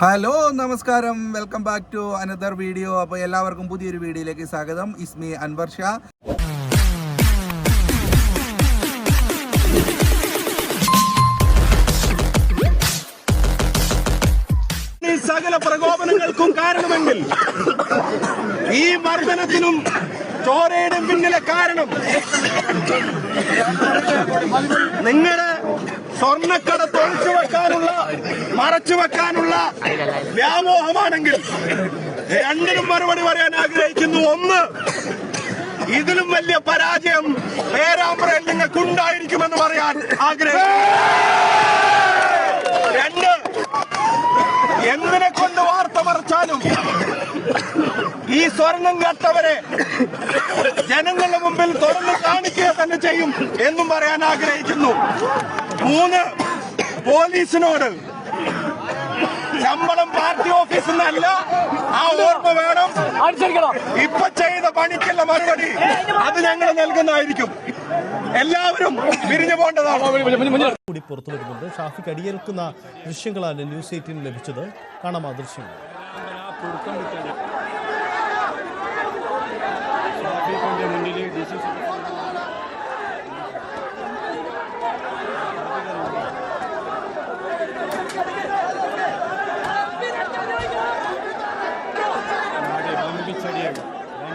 Hello നമസ്കാരം. Welcome back to another video അപ്പോൾ എല്ലാവർക്കും പുതിയൊരു വീഡിയോയിലേക്ക് സ്വാഗതം. ഇസ്മി അൻവർ ഷാ. സകല പ്രകോപനങ്ങൾക്കും കാരണമെങ്കിൽ ഈ മർദ്ദനത്തിനും ചോരയുടെ പിന്നിലെ കാരണം നിങ്ങളുടെ സ്വർണക്കട തൊഴിച്ചു വെക്കാനുള്ള മറച്ചു വെക്കാനുള്ള വ്യാമോഹമാണെങ്കിൽ രണ്ടിനും മറുപടി പറയാൻ ആഗ്രഹിക്കുന്നു. ഒന്ന് ഇതിലും വലിയ പരാജയം പേരാമ്പ്രയിൽ നിങ്ങൾക്ക് ഉണ്ടായിരിക്കുമെന്ന് പറയാൻ ആഗ്രഹിക്കുന്നു. രണ്ട് എന്തിനെ കൊണ്ട് വാർത്ത മറച്ചാലും ഈ സ്വർണം കട്ടവരെ ജനങ്ങളുടെ മുമ്പിൽ തുറന്നു കാണിക്കുക തന്നെ ചെയ്യും എന്നും പറയാൻ ആഗ്രഹിക്കുന്നു. മൂന്ന് പോലീസിനോട് ശമ്പളം പാർട്ടി ഓഫീസിൽ നിന്നല്ല ആ ഓർമ്മ വേണം. ഇപ്പൊ ചെയ്ത പണിക്കുള്ള മറുപടി അത് ഞങ്ങൾ നൽകുന്നതായിരിക്കും. എല്ലാവരും പിരിഞ്ഞു പോകേണ്ടതാണ്. കൂടി പുറത്തു വരുന്നുണ്ട്. ഷാഫിക്ക് അടിയേൽക്കുന്ന ദൃശ്യങ്ങളാണ് ന്യൂസ് എയ്റ്റീൻ ലഭിച്ചത്. കാണാം ആ ദൃശ്യങ്ങൾ.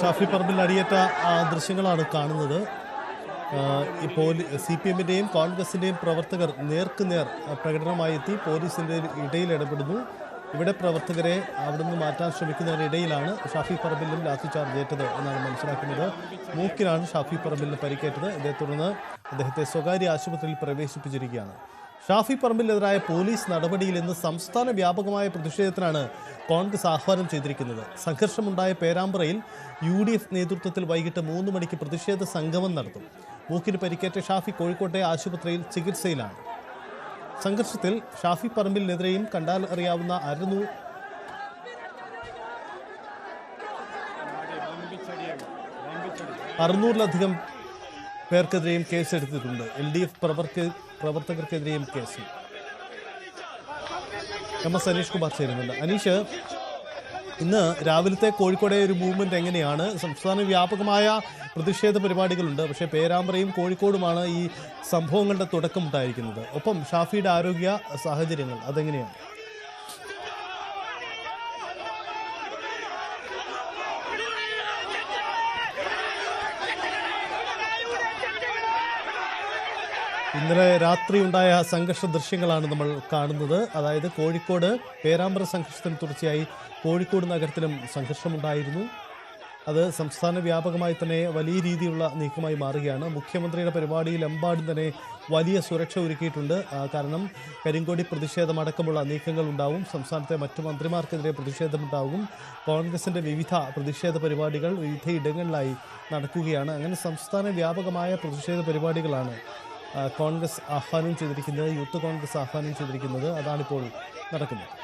ഷാഫി പറമ്പിൽ അടിയേറ്റ ദൃശ്യങ്ങളാണ് കാണുന്നത്. ഇപ്പോൾ സി പി എമ്മിന്റെയും കോൺഗ്രസിന്റെയും പ്രവർത്തകർ നേർക്ക് നേർ പ്രകടനമായി എത്തി. പോലീസിന്റെ ഇടയിൽ ഇടപെടുന്നു. ഇവിടെ പ്രവർത്തകരെ അവിടെ നിന്ന് മാറ്റാൻ ശ്രമിക്കുന്നതിനിടയിലാണ് ഷാഫി പറമ്പിലും ലാത്തി ചാർജ് ഏറ്റത് എന്നാണ് മനസ്സിലാക്കുന്നത്. മൂക്കിലാണ് ഷാഫി പറമ്പിലിന് പരിക്കേറ്റത്. ഇതേ തുടർന്ന് അദ്ദേഹത്തെ സ്വകാര്യ ആശുപത്രിയിൽ പ്രവേശിപ്പിച്ചിരിക്കുകയാണ്. ഷാഫി പറമ്പിലെതിരായ പോലീസ് നടപടിയിൽ ഇന്ന് സംസ്ഥാന വ്യാപകമായ പ്രതിഷേധത്തിനാണ് കോൺഗ്രസ് ആഹ്വാനം ചെയ്തിരിക്കുന്നത്. സംഘർഷമുണ്ടായ പേരാമ്പ്രയിൽ യു ഡി എഫ് നേതൃത്വത്തിൽ വൈകിട്ട് മൂന്ന് മണിക്ക് പ്രതിഷേധ സംഗമം നടത്തും. മൂക്കിന് പരിക്കേറ്റ ഷാഫി കോഴിക്കോട്ടെ ആശുപത്രിയിൽ ചികിത്സയിലാണ്. സംഘർഷത്തിൽ ഷാഫി പറമ്പിലിനെതിരെയും കണ്ടാൽ അറിയാവുന്ന അരനൂ അറുന്നൂറിലധികം പേർക്കെതിരെയും കേസെടുത്തിട്ടുണ്ട്. എൽ ഡി എഫ് പ്രവർത്തക പ്രവർത്തകർക്കെതിരെയും case M S Aneesh Kumar ചേരുന്നുണ്ട്. അനീഷ് ഇന്ന് രാവിലത്തെ കോഴിക്കോടെ ഒരു മൂവ്മെന്റ് എങ്ങനെയാണ്? സംസ്ഥാന വ്യാപകമായ പ്രതിഷേധ പരിപാടികളുണ്ട്. പക്ഷേ പേരാമ്പ്രയും കോഴിക്കോടുമാണ് ഈ സംഭവങ്ങളുടെ തുടക്കം ഉണ്ടായിരിക്കുന്നത്. ഒപ്പം ഷാഫിയുടെ ആരോഗ്യ സാഹചര്യങ്ങൾ അതെങ്ങനെയാണ്? ഇന്നലെ രാത്രി ഉണ്ടായ സംഘർഷ ദൃശ്യങ്ങളാണ് നമ്മൾ കാണുന്നത്. അതായത് കോഴിക്കോട് പേരാമ്പ്ര സംഘർഷത്തിന് തുടർച്ചയായി കോഴിക്കോട് നഗരത്തിലും സംഘർഷമുണ്ടായിരുന്നു. അത് സംസ്ഥാന വ്യാപകമായി തന്നെ വലിയ രീതിയിലുള്ള നീക്കമായി മാറുകയാണ്. മുഖ്യമന്ത്രിയുടെ പരിപാടിയിൽ എമ്പാടും തന്നെ വലിയ സുരക്ഷ ഒരുക്കിയിട്ടുണ്ട്. കാരണം കരിങ്കോടി പ്രതിഷേധമടക്കമുള്ള നീക്കങ്ങൾ ഉണ്ടാവും. സംസ്ഥാനത്തെ മറ്റു മന്ത്രിമാർക്കെതിരെ പ്രതിഷേധമുണ്ടാകും കോൺഗ്രസിന്റെ വിവിധ പ്രതിഷേധ പരിപാടികൾ വിവിധ ഇടങ്ങളിലായി നടക്കുകയാണ്. അങ്ങനെ സംസ്ഥാന വ്യാപകമായ പ്രതിഷേധ പരിപാടികളാണ് കോൺഗ്രസ് ആഹ്വാനം ചെയ്തിരിക്കുന്നത് യൂത്ത് കോൺഗ്രസ് ആഹ്വാനം ചെയ്തിരിക്കുന്നത് അതാണിപ്പോൾ നടക്കുന്നത്.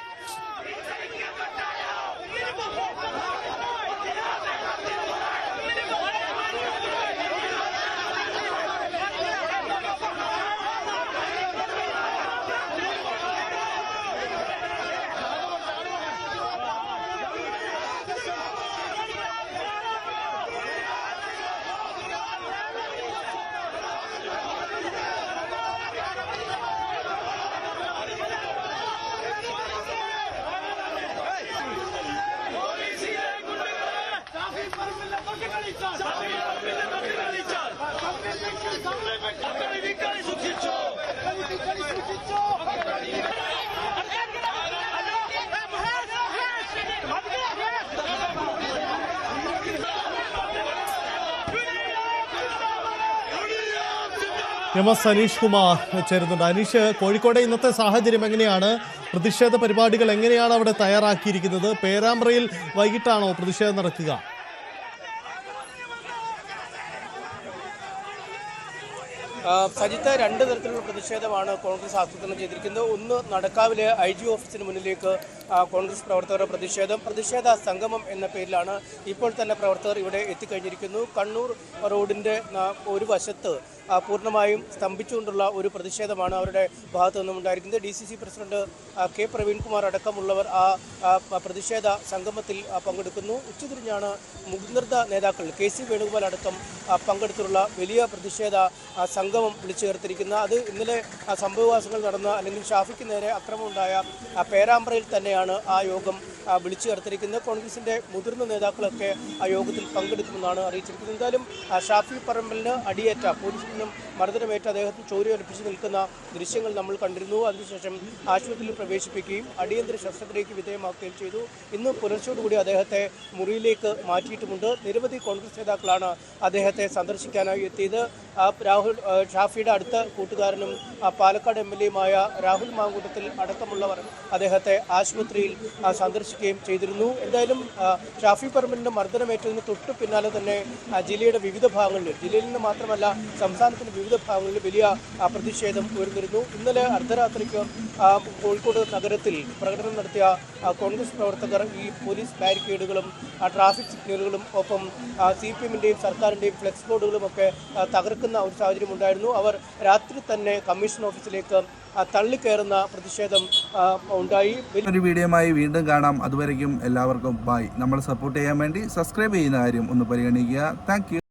എം എസ് അനീഷ് കുമാർ ചേരുന്നുണ്ട്. അനീഷ് കോഴിക്കോടെ ഇന്നത്തെ സാഹചര്യം എങ്ങനെയാണ്? പ്രതിഷേധ പരിപാടികൾ എങ്ങനെയാണ് അവിടെ തയ്യാറാക്കിയിരിക്കുന്നത്? പേരാമ്പ്രയിൽ വൈകിട്ടാണോ പ്രതിഷേധം നടക്കുക? സജിത്ത് രണ്ട് തരത്തിലുള്ള പ്രതിഷേധമാണ് കോൺഗ്രസ് ആസൂത്രണം ചെയ്തിരിക്കുന്നത്. ഒന്ന് നടക്കാവിലെ ഐ ജി ഓഫീസിന് മുന്നിലേക്ക് കോൺഗ്രസ് പ്രവർത്തകരുടെ പ്രതിഷേധം പ്രതിഷേധ സംഗമം എന്ന പേരിലാണ് ഇപ്പോൾ തന്നെ പ്രവർത്തകർ ഇവിടെ എത്തിക്കഴിഞ്ഞിരിക്കുന്നു. കണ്ണൂർ റോഡിന്റെ ഒരു വശത്ത് പൂർണമായും സ്തംഭിച്ചുകൊണ്ടുള്ള ഒരു പ്രതിഷേധമാണ് അവരുടെ ഭാഗത്തു നിന്നും ഉണ്ടായിരിക്കുന്നത്. D C C president K Praveenkumar അടക്കമുള്ളവർ ആ പ്രതിഷേധ സംഗമത്തിൽ പങ്കെടുക്കുന്നു. ഉച്ചതിരിഞ്ഞാണ് മുതിർന്ന നേതാക്കൾ കെ സി വേണുഗോപാൽ അടക്കം പങ്കെടുത്തുള്ള വലിയ പ്രതിഷേധ സംഗമം വിളിച്ചു ചേർത്തിരിക്കുന്നത് അത് ഇന്നലെ സംഭവവാസങ്ങൾ നടന്ന അല്ലെങ്കിൽ ഷാഫിക്ക് നേരെ അക്രമമുണ്ടായ പേരാമ്പ്രയിൽ പേരാമ്പ്രയിൽ തന്നെയാണ് ആ യോഗം വിളിച്ചു ചേർത്തിരിക്കുന്നത്. കോൺഗ്രസിന്റെ മുതിർന്ന നേതാക്കളൊക്കെ ആ യോഗത്തിൽ പങ്കെടുക്കുമെന്നാണ് അറിയിച്ചിരിക്കുന്നത്. എന്തായാലും ഷാഫി പറമ്പലിന് അടിയേറ്റ പോലീസിൽ നിന്നും മർദ്ദനമേറ്റ അദ്ദേഹത്തിന് ചോരയൊലിപ്പിച്ച് നിൽക്കുന്ന ദൃശ്യങ്ങൾ നമ്മൾ കണ്ടിരുന്നു. അതിനുശേഷം ആശുപത്രിയിൽ പ്രവേശിപ്പിക്കുകയും അടിയന്തര ശസ്ത്രക്രിയയ്ക്ക് വിധേയമാക്കുകയും ചെയ്തു. ഇന്ന് പുലർച്ചയോടുകൂടി അദ്ദേഹത്തെ മുറിയിലേക്ക് മാറ്റിയിട്ടുമുണ്ട്. നിരവധി കോൺഗ്രസ് നേതാക്കളാണ് അദ്ദേഹത്തെ സന്ദർശിക്കാനായി എത്തിയത്. രാഹുൽ ഷാഫിയുടെ അടുത്ത കൂട്ടുകാരനും പാലക്കാട് എം എൽ എയുമായ രാഹുൽ മാങ്കൂട്ടത്തിൽ അടക്കമുള്ളവർ അദ്ദേഹത്തെ ആശുപത്രിയിൽ സന്ദർശിക്കുകയും ചെയ്തിരുന്നു. എന്തായാലും ഷാഫി പറമ്പലിന്റെ മർദ്ദനമേറ്റതിന് തൊട്ടു പിന്നാലെ തന്നെ ജില്ലയുടെ വിവിധ ഭാഗങ്ങളിൽ ജില്ലയിൽ നിന്ന് മാത്രമല്ല സംസ്ഥാനത്തിന്റെ വിവിധ ഭാഗങ്ങളിൽ വലിയ പ്രതിഷേധം ഉയർന്നിരുന്നു. ഇന്നലെ അർദ്ധരാത്രിക്ക് കോഴിക്കോട് നഗരത്തിൽ പ്രകടനം നടത്തിയ കോൺഗ്രസ് പ്രവർത്തകർ ഈ പോലീസ് ബാരിക്കേഡുകളും ട്രാഫിക് സിഗ്നലുകളും ഒപ്പം സി പി എമ്മിന്റെയും സർക്കാരിന്റെയും ഫ്ലെക്സ് ബോർഡുകളും ഒക്കെ തകർക്കുന്ന ഒരു സാഹചര്യം ഉണ്ടായിരുന്നു. അവർ രാത്രി തന്നെ കമ്മീഷൻ ഓഫീസിലേക്ക് തള്ളിക്കയറുന്ന പ്രതിഷേധം ഉണ്ടായി. ഒരു വീഡിയോയുമായി വീണ്ടും കാണാം. അതുവരെയും എല്ലാവർക്കും ബൈ നമ്മൾ സപ്പോർട്ട് ചെയ്യാൻ വേണ്ടി സബ്സ്ക്രൈബ് ചെയ്യുന്ന കാര്യം ഒന്ന് പരിഗണിക്കുക. താങ്ക്